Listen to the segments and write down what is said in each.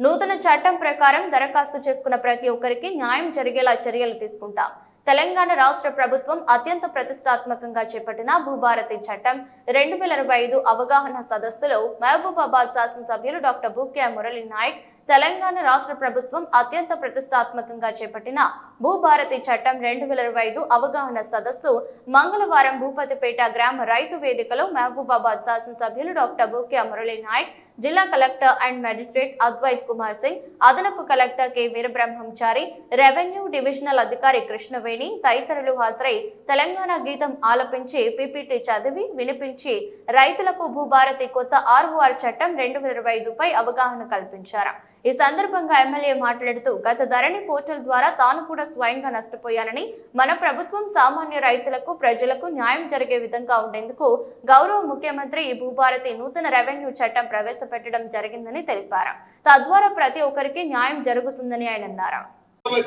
నూతన చట్టం ప్రకారం దరఖాస్తు చేసుకున్న ప్రతి ఒక్కరికి న్యాయం జరిగేలా చర్యలు తీసుకుంటాం. తెలంగాణ రాష్ట్ర ప్రభుత్వం అత్యంత ప్రతిష్టాత్మకంగా చేపట్టిన భూభారతి చట్టం రెండు వేల ఇరవై ఐదు అవగాహన సదస్సులో మహబూబాబాద్ శాసనసభ్యులు డాక్టర్ బుకే మురళీ నాయక్ తెలంగాణ రాష్ట్ర ప్రభుత్వం అత్యంత ప్రతిష్టాత్మకంగా చేపట్టిన భూభారతి చట్టం రెండు వేల ఇరవై ఐదు అవగాహన సదస్సు మంగళవారం భూపతిపేట గ్రామ రైతు వేదికలో మహబూబాబాద్ శాసనసభ్యులు డాక్టర్ బుకే మురళీ నాయక్ జిల్లా collector and magistrate Advait Kumar Singh అదనపు collector K. Veerabrahmachari revenue divisional అధికారి కృష్ణవేణి తదితరులు హాజరై తెలంగాణ గీతం ఆలపించి పిపిటి చదివి వినిపించి రైతులకు భూభారతి కొత్త ఆర్ఓఆర్ చట్టం రెండు వేల ఇరవై ఐదుపై అవగాహన కల్పించారు. ఈ సందర్భంగా ఎమ్మెల్యే మాట్లాడుతూ గత ధరణి పోర్టల్ ద్వారా తాను కూడా స్వయంగా నష్టపోయానని మన ప్రభుత్వం సామాన్య రైతులకు ప్రజలకు న్యాయం జరిగే విధంగా ఉండేందుకు గౌరవ ముఖ్యమంత్రి ఈ భూభారతి నూతన రెవెన్యూ చట్టం ప్రవేశపెట్టడం జరిగిందని తెలిపారు. తద్వారా ప్రతి ఒక్కరికి న్యాయం జరుగుతుందని ఆయన అన్నారు.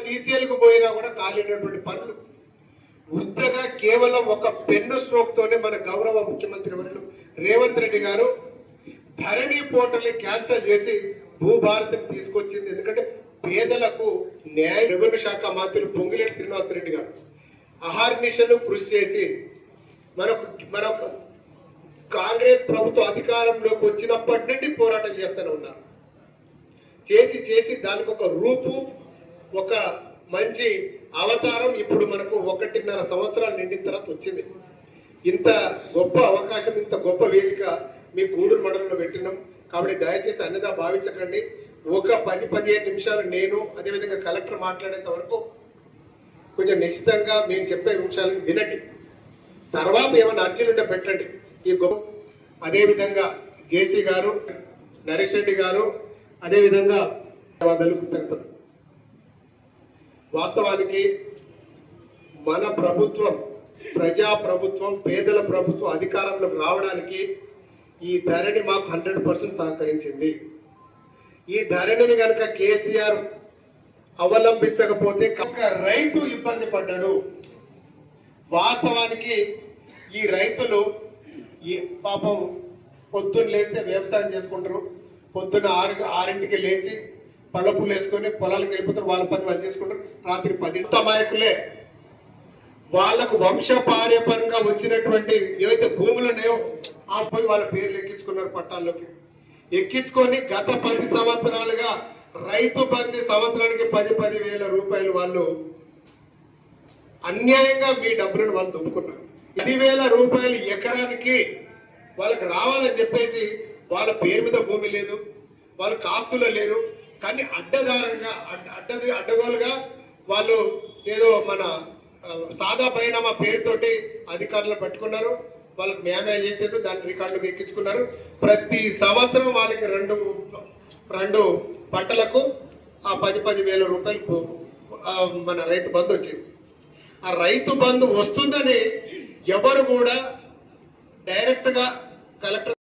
సీసీఎల్ కేవలం ఒక పెన్ను స్ట్రోక్ తోనే మన గౌరవ ముఖ్యమంత్రి వర్యులు రేవంత్ రెడ్డి గారు ధరణి పోర్టల్ని క్యాన్సిల్ చేసి భూభారతిని తీసుకొచ్చింది. ఎందుకంటే పేదలకు న్యాయ రెవెన్యూ శాఖ మంత్రులు పొంగిలేటి శ్రీనివాసరెడ్డి గారు అహర్నిశలు కృషి చేసి మనకు మన కాంగ్రెస్ ప్రభుత్వం అధికారంలోకి వచ్చినప్పటి నుండి పోరాటం చేస్తూనే ఉన్నారు. చేసి చేసి దానికి ఒక రూపు ఒక మంచి అవతారం ఇప్పుడు మనకు ఒకటిన్నర సంవత్సరాలు నిండిన తర్వాత వచ్చింది. ఇంత గొప్ప అవకాశం ఇంత గొప్ప వేదిక మీ గూడూరు మండలంలో పెట్టినాం. కాబట్టి దయచేసి అన్నదా భావించకండి. ఒక పది పదిహేను నిమిషాలు నేను అదేవిధంగా కలెక్టర్ మాట్లాడేంత వరకు కొంచెం నిశ్చితంగా మేము చెప్పే నిమిషాలను వినండి. తర్వాత ఏమైనా అర్జీలు ఉంటే పెట్టండి. ఈ గొప్ప అదేవిధంగా జేసీ గారు నరేష్ రెడ్డి గారు అదేవిధంగా ధన్యవాదాలు కృతజ్ఞతలు వాస్తవానికి మన ప్రభుత్వం ప్రజా ప్రభుత్వం పేదల ప్రభుత్వం అధికారంలోకి రావడానికి ఈ ధరణి మాకు హండ్రెడ్ పర్సెంట్ సహకరించింది. ఈ ధరణిని కనుక కేసీఆర్ అవలంబించకపోతే రైతు ఇబ్బంది పడ్డాడు. వాస్తవానికి ఈ రైతులు ఈ పాపం పొద్దున్న లేస్తే వ్యవసాయం చేసుకుంటారు. పొద్దున్న ఆరు ఆరింటికి లేచి పళ్ళపులు వేసుకొని పొలాలకు వెళ్ళిపోతారు. వాళ్ళ పని వాళ్ళు చేసుకుంటారు. రాత్రి పది అమాయకులే. వాళ్ళకు వంశపార్యపరంగా వచ్చినటువంటి ఏవైతే భూములు ఉన్నాయో ఆ పోయి వాళ్ళ పేర్లు ఎక్కించుకున్నారు పట్టాల్లోకి. ఎక్కించుకొని గత పది సంవత్సరాలుగా రైతు బంధు సంవత్సరానికి పది పది వేల రూపాయలు వాళ్ళు అన్యాయంగా మీ డబ్బులను వాళ్ళు దుమ్ముకున్నారు పదివేల రూపాయలు ఎకరానికి వాళ్ళకి రావాలని చెప్పేసి వాళ్ళ పేరు మీద భూమి లేదు వాళ్ళ కాస్తులో లేరు కానీ అడ్డదారంగా అడ్డది అడ్డగోలుగా వాళ్ళు ఏదో మన సాదా సాదా మా పేరుతోటి అధికారులు పట్టుకున్నారు. వాళ్ళకి మేమే చేసేట్టు దాని రికార్డులకు ఎక్కించుకున్నారు. ప్రతి సంవత్సరం వాళ్ళకి రెండు రెండు పంటలకు ఆ పది పది వేల రూపాయలు మన రైతు బంధు వచ్చింది. ఆ రైతు బంధు వస్తుందని ఎవరు కూడా డైరెక్ట్గా కలెక్టర్